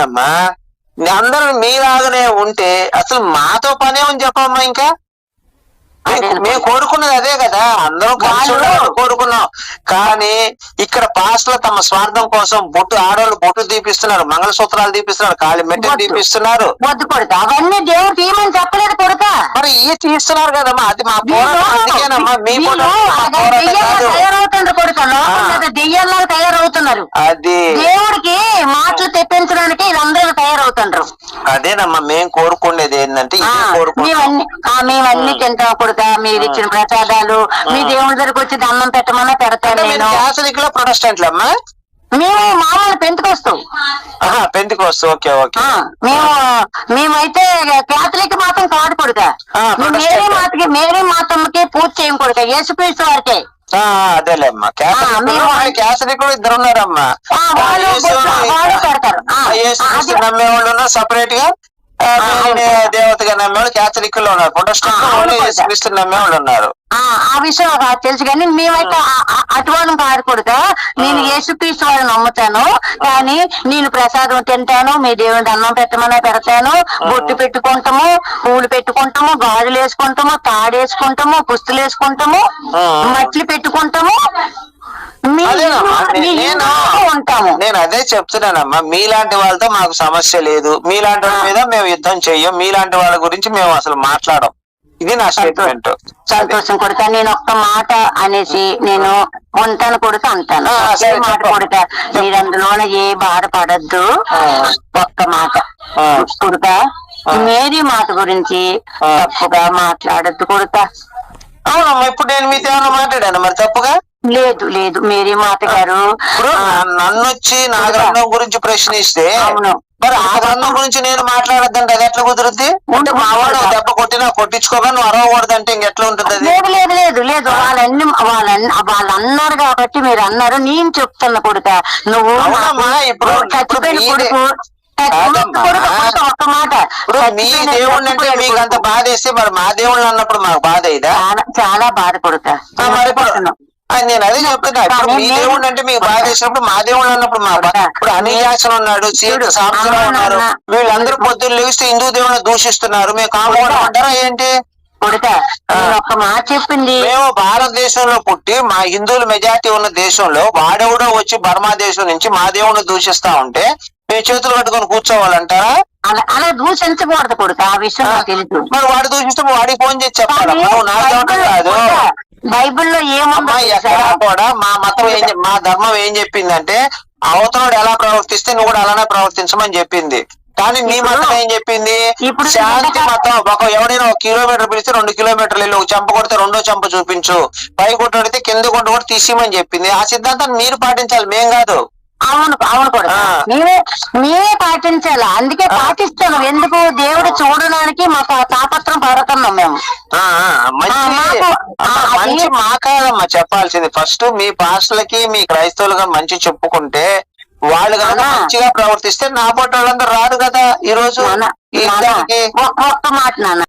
అమ్మా అందరూ మీలాగానే ఉంటే అసలు మాతో పనే ఉంది చెప్పమ్మా ఇంకా? మేము- మేము కోరుకున్నది అదే కదా. అందరం కోరుకున్నాం. కానీ ఇక్కడ పాస్టర్లు తమ స్వార్థం కోసం బొట్టు ఆడవాళ్ళు బొట్టు తీపిస్తున్నారు మంగళసూత్రాలు తీపిస్తున్నారు కాలి మెట్టలు వద్దు. తీపిస్తున్నారు. వద్దు కొడుక అవన్నీ దేవుడు తీయమని చెప్పలేదు కొడుక మరి ఈ తీస్తున్నారు కదమ్మా. అది మా అందుకేనమ్మా. మీ తయారవుతుండ్రు కొడుక. దెయ్యాల్లాగా తయారవుతున్నారు. అది. దేవుడికి మాటలు తెప్పించడానికి అదేనమ్మా మేము కోరుకునేది ఏంటంటే మేమన్ని తింటాం కొడుక మీరు ఇచ్చిన ప్రసాదాలు మీ దేవుడి దగ్గరకు వచ్చి దండం పెట్టమన్నా పెడతాను మీరు నేను. క్యాథలిక్లో ప్రొటెస్టెంట్లు అమ్మా? మేము మామూలు పెందుకు వస్తు. Okay okay. మేము మేమైతే కేథలిక్ మాత్రం కాదు కొడుక ప్రొటెస్టెంట్. మేరీ మాతకి మేరీ మాతమ్మకి పూజ చేయం కొడుక యేసుక్రీస్తు వారికే. అదేలేమ్మా. క్యాథలిక్ కూడా ఇద్దరు ఉన్నారమ్మా. నమ్మేవాళ్ళు సపరేట్గా. దేవతగా నమ్మేవాళ్ళు క్యాథలిక్లో ఉన్నారు. ప్రొటెస్టెంట్. క్రీస్తు నమ్మేవాళ్ళు ఉన్నారు. ఆ ఆ విషయం నాకు తెలుసు. కానీ మేమైతే కాదు కొడుక నేను యేసుక్రీస్తు వారిని నమ్ముతాను. కానీ నేను ప్రసాదం తింటాను. మీ దేవుని అన్నం పెట్టమనే పెడతాను. బొట్టు పెట్టుకుంటాము. పూలు పెట్టుకుంటాము. గాజులు వేసుకుంటాము. తాడేసుకుంటాము పుస్తులు వేసుకుంటాము. మట్లు పెట్టుకుంటాము. నేను ఉంటాము. నేను అదే చెప్తున్నానమ్మా. మీలాంటి వాళ్ళతో మాకు సమస్య లేదు. మీలాంటి వాళ్ళ మీద మేము యుద్ధం చెయ్యం. మీలాంటి వాళ్ళ గురించి మేము అసలు మాట్లాడం. ఇది నా స్టేట్మెంట్. సంతోషం కొడుక నేను ఒక్క మాట అనేసి నేను ఉంటాను కొడుక అంటాను. మాట. కొడుక మీరు అందులోన ఏ బాధపడద్దు. ఒక్క మాట. కొడుక మేరీ మాట గురించి. తప్పుగా మాట్లాడద్దు కొడుక అవునమ్మా ఇప్పుడు నేను మీతో ఏమైనా మాట్లాడాను? మరి తప్పుగా? లేదు లేదు. మేరీ మాత గారు ఇప్పుడు నన్ను వచ్చి నా గ్రంథం గురించి ప్రశ్నిస్తే అవును. మరి ఆ గ్రంథం గురించి నేను మాట్లాడద్దంటే అది ఎట్లా కుదురుద్ది? అంటే మా వాడు ఒక దెబ్బ కొట్టినా కొట్టించుకోగా నువ్వు అరవకూడదంటే ఇంకెట్లా ఉంటుంది అది లేదు లేదు లేదు. లేదు వాళ్ళన్ని వాళ్ళన్ని వాళ్ళు అన్నారు కాబట్టి మీరు అన్నారు నేను చెప్తున్నా కొడుక నువ్వు అవునమ్మా, ఇప్పుడు- చచ్చిపోయిన ఇప్పుడు కొడుకు చచ్చిపోయిన కాదమ్మా. కొడుకు కొడుకు ఒక్క మాట. ఇప్పుడు మీ చచ్చిపోయిన దేవుణ్ణి అంటే చచ్చిపోయిన మీకు అంత కొడుకు. బాధ వేస్తే మరి మా దేవుళ్ళు అన్నప్పుడు మాకు బాధ ఇదా చాలా చాలా బాధ కొడుక. మరి ఇప్పుడు నేను అదే చెప్తున్నా. ఇప్పుడు మీ దేవుడు అంటే మీకు బాధ మా దేవుడు అన్నప్పుడు మా ఇప్పుడు అనిల్ జాక్సన్ ఉన్నాడు సీటు సాంసన్ ఉన్నారు వీళ్ళందరూ పొద్దున్న లేస్తే హిందూ దేవుడిని దూషిస్తున్నారు. మేము కామోడం అంటారా ఏంటి? మాట చెప్పింది. మేము భారతదేశంలో పుట్టి మా హిందువుల మెజార్టీ ఉన్న దేశంలో వాడెవడో వచ్చి బర్మా దేశం నుంచి మా దేవుడిని దూషిస్తా ఉంటే మేము చేతులు కట్టుకొని కూర్చోవాలంటారా? అలా దూషించకూడదు కొడుక. ఆ విషయం తెలుసు మరి వాడు దూషిస్తే వాడికి ఫోన్ చేసి చెప్పాలి? కాదు. బైబిల్లో అమ్మా ఎక్కడా? కూడా మా మతం ఏం మా ధర్మం ఏం చెప్పిందంటే అవతలోడు ఎలా ప్రవర్తిస్తే నువ్వు కూడా అలానే ప్రవర్తించమని చెప్పింది. కానీ మీ మతం ఏం చెప్పింది? ఇప్పుడు శాంతి మతం. ఒక ఎవడైనా ఒక కిలోమీటర్ పిలిస్తే రెండు కిలోమీటర్లు వెళ్ళి ఒక చంప కొడితే రెండో చంప చూపించు. పై కొట్టడితే కింద కొట్టు కూడా తీసేయమని చెప్పింది. ఆ సిద్ధాంతాన్ని మీరు పాటించాలి. మేం కాదు. అవును అవును కూడా. మేమే మేమే పాటించాలి? అందుకే పాటిస్తాను. ఎందుకు? దేవుడు చూడడానికి మాకు మేము. మంచి మా కాదమ్మా చెప్పాల్సింది. ఫస్ట్ మీ పాస్టర్లకి మీ క్రైస్తవులుగా మంచి చెప్పుకుంటే వాళ్ళు కనుక. మంచిగా ప్రవర్తిస్తే నా పొట్ట వాళ్ళందరూ రారు కదా ఈ రోజు ఒక్క మాట నాన్న.